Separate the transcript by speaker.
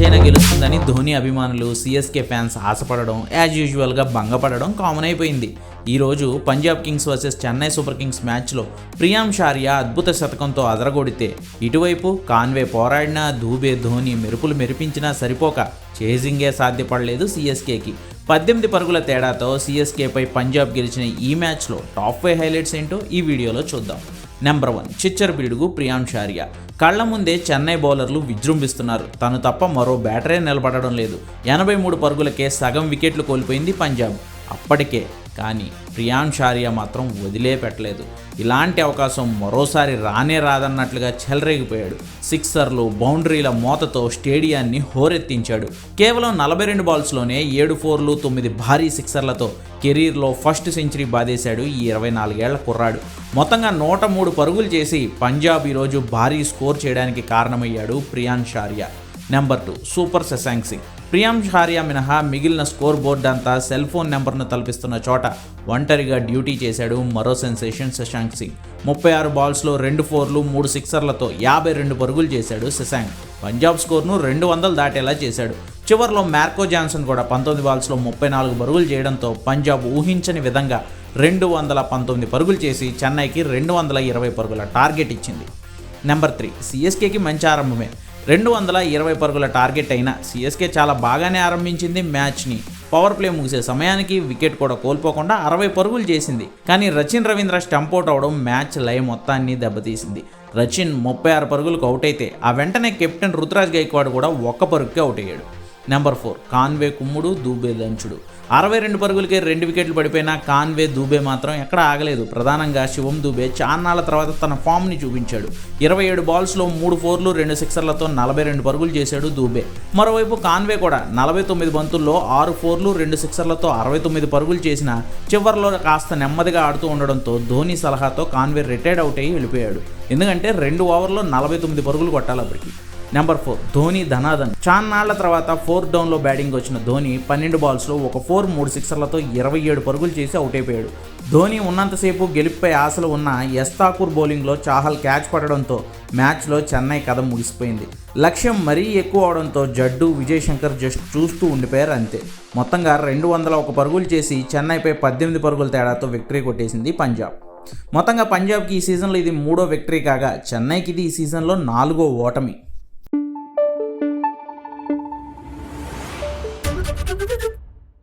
Speaker 1: గెలుస్తుందని ధోని అభిమానులు CSK fans ఆశపడడం as యూజువల్గా భంగపడడం కామన్ అయిపోయింది. ఈరోజు Punjab kings versus Chennai super kings మ్యాచ్లో ప్రియాం షారియా అద్భుత శతకంతో అదరగొడితే ఇటువైపు కాన్వే పోరాడినా దూబే ధోని మెరుపులు మెరిపించినా సరిపోక చేజింగే సాధ్యపడలేదు సిఎస్కేకి. పద్దెనిమిది పరుగుల తేడాతో సిఎస్కేపై పంజాబ్ గెలిచిన ఈ మ్యాచ్లో టాప్ ఫైవ్ హైలైట్స్ ఏంటో ఈ వీడియోలో చూద్దాం. నెంబర్ వన్ చిచ్చర్ బిడుగు ప్రియాం షారియా. కళ్ళ ముందే చెన్నై బౌలర్లు విజృంభిస్తున్నారు. తను తప్ప మరో బ్యాటరే నిలబడడం లేదు. ఎనభై మూడు పరుగులకే సగం వికెట్లు కోల్పోయింది పంజాబ్. అప్పటికే కానీ ప్రియాన్ షారియా మాత్రం వదిలే పెట్టలేదు ఇలాంటి అవకాశం మరోసారి రానే రాదన్నట్లుగా చెలరేగిపోయాడు. సిక్సర్లు బౌండరీల మోతతో స్టేడియాన్ని హోరెత్తించాడు. కేవలం నలభై రెండు బాల్స్లోనే ఏడు ఫోర్లు తొమ్మిది భారీ సిక్సర్లతో కెరీర్లో ఫస్ట్ సెంచరీ బాధేశాడు ఈ ఇరవై నాలుగేళ్ళ కుర్రాడు. మొత్తంగా నూట మూడు పరుగులు చేసి పంజాబ్ ఈరోజు భారీ స్కోర్ చేయడానికి కారణమయ్యాడు Priyansh Arya number two super Shashank Singh. Priyansh Arya మినహా మిగిలిన స్కోర్ బోర్డు అంతా సెల్ ఫోన్ నెంబర్ను తలపిస్తున్న చోట ఒంటరిగా డ్యూటీ చేశాడు మరో సెన్సేషన్ శశాంక్ సింగ్. ముప్పై ఆరు బాల్స్లో రెండు ఫోర్లు మూడు సిక్సర్లతో యాభై రెండు పరుగులు చేశాడు శశాంక్. పంజాబ్ స్కోర్ను రెండు వందలు దాటేలా చేశాడు. చివరిలో మ్యార్కో జాన్సన్ కూడా పంతొమ్మిది బాల్స్లో ముప్పై నాలుగు పరుగులు చేయడంతో పంజాబ్ ఊహించని విధంగా రెండు వందల పంతొమ్మిది పరుగులు చేసి చెన్నైకి రెండు వందల ఇరవై పరుగుల టార్గెట్ ఇచ్చింది. నెంబర్ త్రీ సిఎస్కేకి మంచి ఆరంభమే. రెండు వందల ఇరవై పరుగుల టార్గెట్ అయిన సిఎస్కే చాలా బాగానే ఆరంభించింది మ్యాచ్ని. పవర్ ప్లే ముగిసే సమయానికి వికెట్ కూడా కోల్పోకుండా అరవై పరుగులు చేసింది. కానీ రచిన్ రవీంద్ర స్టంప్ అవుట్ అవడం మ్యాచ్ లయ మొత్తాన్ని దెబ్బతీసింది. రచిన్ ముప్పై ఆరు పరుగులకు అవుట్ అయితే ఆ వెంటనే కెప్టెన్ రుతురాజ్ గైక్వాడ్ కూడా ఒక్క పరుగుకి అవుట్ అయ్యాడు. నెంబర్ ఫోర్ కాన్వే కుమ్ముడు దూబే దంచుడు. అరవై రెండు పరుగులకే రెండు వికెట్లు పడిపోయినా కాన్వే దూబే మాత్రం ఎక్కడ ఆగలేదు. ప్రధానంగా శివం దూబే చాన్నాళ్ళ తర్వాత తన ఫామ్ని చూపించాడు. ఇరవై ఏడు బాల్స్లో మూడు ఫోర్లు రెండు సిక్సర్లతో నలభై రెండు పరుగులు చేశాడు దూబే మరోవైపు కాన్వే కూడా నలభై తొమ్మిది బంతుల్లో ఆరు ఫోర్లు రెండు సిక్సర్లతో అరవై తొమ్మిది పరుగులు చేసిన చివరిలో కాస్త నెమ్మదిగా ఆడుతూ ఉండడంతో ధోని సలహాతో కాన్వే రిటైర్డ్ అవుట్ అయ్యి వెళ్ళిపోయాడు. ఎందుకంటే రెండు ఓవర్లో నలభై తొమ్మిది పరుగులు కొట్టాలి అప్పటికి. నెంబర్ ఫోర్ ధోని ధనాధన్. చాన్నాళ్ళ తర్వాత ఫోర్ డౌన్లో బ్యాటింగ్ వచ్చిన ధోని పన్నెండు బాల్స్లో ఒక ఫోర్ మూడు సిక్సర్లతో ఇరవై ఏడు పరుగులు చేసి అవుట్ అయిపోయాడు. ధోని ఉన్నంతసేపు గెలుపుపై ఆశలు ఉన్న ఎస్ ఠాకూర్ బౌలింగ్లో చాహల్ క్యాచ్ పడడంతో మ్యాచ్లో చెన్నై కథ ముగిసిపోయింది. లక్ష్యం మరీ ఎక్కువ అవడంతో జడ్డు విజయ్ శంకర్ జస్ట్ చూస్తూ ఉండిపోయారు అంతే. మొత్తంగా రెండు వందల ఒక పరుగులు చేసి చెన్నైపై పద్దెనిమిది పరుగుల తేడాతో విక్టరీ కొట్టేసింది పంజాబ్. మొత్తంగా పంజాబ్కి ఈ సీజన్లో ఇది మూడో విక్టరీ కాగా చెన్నైకి ఇది ఈ సీజన్లో నాలుగో ఓటమి.